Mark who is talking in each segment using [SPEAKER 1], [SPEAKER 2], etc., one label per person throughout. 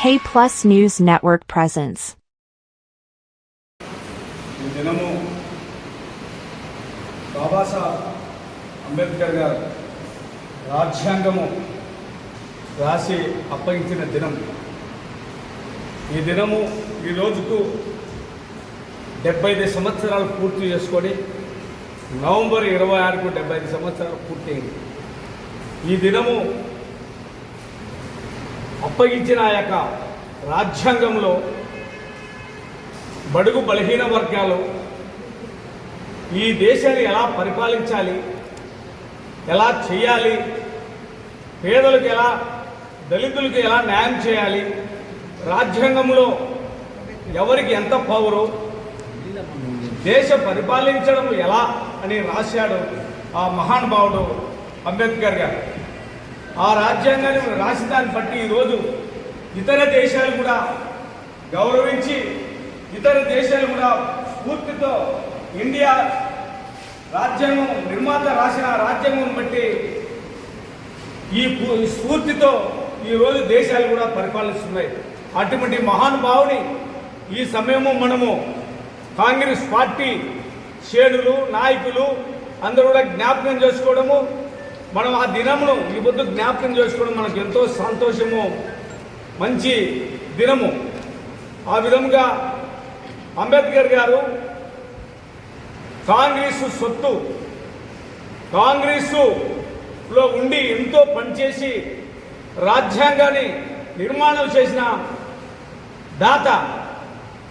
[SPEAKER 1] K Plus News Network presence.
[SPEAKER 2] ఈ దినము బాబాసాహెబ్ అంబేద్కర్ గారు రాజ్యాంగము రాసి అప్పగించిన దినం ఈ దినము ఈ రోజుకు డెబ్బై ఐదు సంవత్సరాలు పూర్తి చేసుకొని నవంబర్ ఇరవై ఆరుకు డెబ్బై ఐదు సంవత్సరాలు పూర్తయింది ఈ దినము అప్పగించిన ఆ యొక్క రాజ్యాంగంలో బడుగు బలహీన వర్గాలు ఈ దేశాన్ని ఎలా పరిపాలించాలి ఎలా చేయాలి పేదలకు ఎలా దళితులకు ఎలా న్యాయం చేయాలి రాజ్యాంగంలో ఎవరికి ఎంత పవరు దేశ పరిపాలించడం ఎలా అని రాశాడు ఆ మహానుభావుడు అంబేద్కర్ గారు. ఆ రాజ్యాంగాన్ని రాసిన దాన్ని బట్టి ఈరోజు ఇతర దేశాలు కూడా గౌరవించి ఇతర దేశాలు కూడా స్ఫూర్తితో ఇండియా రాజ్యాంగం నిర్మాత రాసిన రాజ్యాంగం బట్టి ఈ స్ఫూర్తితో ఈరోజు దేశాలు కూడా పరిపాలిస్తున్నాయి. అటువంటి మహానుభావుని ఈ సమయము మనము కాంగ్రెస్ పార్టీ శ్రేణులు నాయకులు అందరూ కూడా జ్ఞాపకం చేసుకోవడము మనం ఆ దినమును ఈ పొద్దు జ్ఞాపకం చేసుకోవడం మనకు ఎంతో సంతోషము మంచి దినము. ఆ విధంగా అంబేద్కర్ గారు కాంగ్రెస్ సొత్తు కాంగ్రెసులో ఉండి ఎంతో పనిచేసి రాజ్యాంగాన్ని నిర్మాణం చేసిన దాత.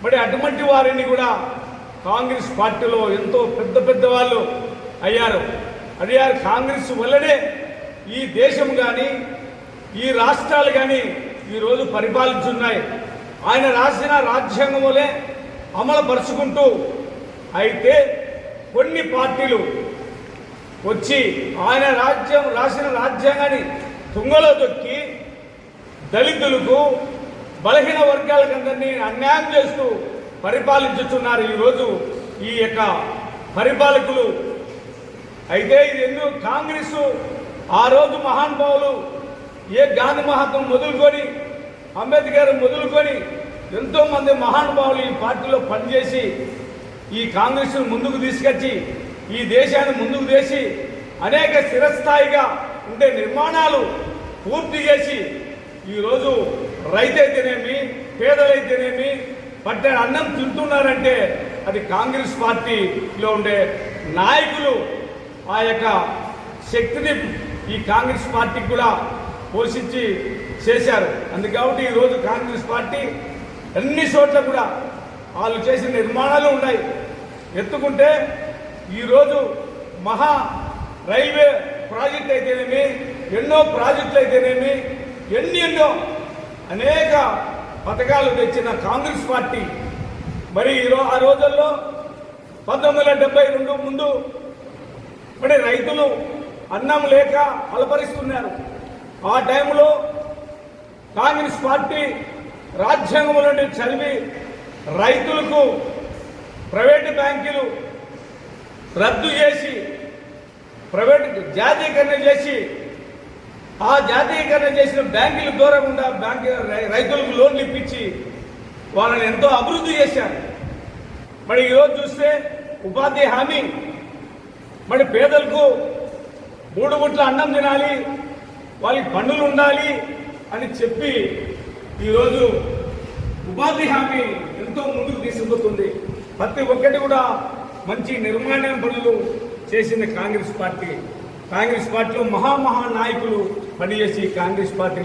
[SPEAKER 2] మరి అటువంటి వారిని కూడా కాంగ్రెస్ పార్టీలో ఎంతో పెద్ద పెద్ద వాళ్ళు అయ్యారు. అయ్యారు కాంగ్రెస్ వల్లనే ఈ దేశం కానీ ఈ రాష్ట్రాలు కానీ ఈరోజు పరిపాలించున్నాయి. ఆయన రాసిన రాజ్యాంగములే అమలుపరుచుకుంటూ అయితే కొన్ని పార్టీలు వచ్చి ఆయన రాజ్యం రాసిన రాజ్యాంగాన్ని తుంగలో దొక్కి దళితులకు బలహీన వర్గాలకు అందరినీ అన్యాయం చేస్తూ పరిపాలించుతున్నారు ఈరోజు ఈ యొక్క పరిపాలకులు అయితే ఇది ఎందుకు కాంగ్రెస్ ఆ రోజు మహానుభావులు ఏ గాంధీ మహాత్మ మొదలుకొని అంబేద్కర్ మొదలుకొని ఎంతోమంది మహానుభావులు ఈ పార్టీలో పనిచేసి ఈ కాంగ్రెస్ను ముందుకు తీసుకొచ్చి ఈ దేశాన్ని ముందుకు చేసి అనేక స్థిరస్థాయిగా ఉండే నిర్మాణాలు పూర్తి చేసి ఈరోజు రైతైతేనేమి పేదలైతేనేమి పట్టే అన్నం తింటున్నారంటే అది కాంగ్రెస్ పార్టీలో ఉండే నాయకులు ఆ యొక్క శక్తిని ఈ కాంగ్రెస్ పార్టీకి కూడా పోషించి చేశారు. అందుకాబట్టి ఈరోజు కాంగ్రెస్ పార్టీ అన్ని చోట్ల కూడా వాళ్ళు చేసిన నిర్మాణాలు ఉన్నాయి. ఎత్తుకుంటే ఈరోజు మహా రైల్వే ప్రాజెక్ట్ అయితేనేమి ఎన్నో ప్రాజెక్టులు అయితేనేమి ఎన్ని ఎన్నో అనేక పథకాలు తెచ్చిన కాంగ్రెస్ పార్టీ. మరి ఈరో ఆ రోజుల్లో పంతొమ్మిది వందల డెబ్బై రెండు ముందు మరి రైతులు అన్నం లేక అలపరిస్తున్నారు ఆ టైంలో కాంగ్రెస్ పార్టీ రాజ్యాంగం నుండి చదివి రైతులకు ప్రైవేటు బ్యాంకులు రద్దు చేసి ప్రైవేట్ జాతీయకరణ చేసి ఆ జాతీయకరణ చేసిన బ్యాంకుల ద్వారా గుండా బ్యాంకు రైతులకు లోన్లు ఇప్పించి వాళ్ళని ఎంతో అభివృద్ధి చేశారు. మరి ఈరోజు చూస్తే ఉపాధి హామీ మరి పేదలకు మూడు గుట్ల అన్నం తినాలి వాళ్ళకి పన్నులు ఉండాలి అని చెప్పి ఈరోజు ఉపాధి హామీ ఎంతో ముందుకు తీసుకుపోతుంది ప్రతి ఒక్కటి కూడా మంచి నిర్మాణం పనులు చేసింది కాంగ్రెస్ పార్టీ. కాంగ్రెస్ పార్టీలో మహామహా నాయకులు పనిచేసి కాంగ్రెస్ పార్టీ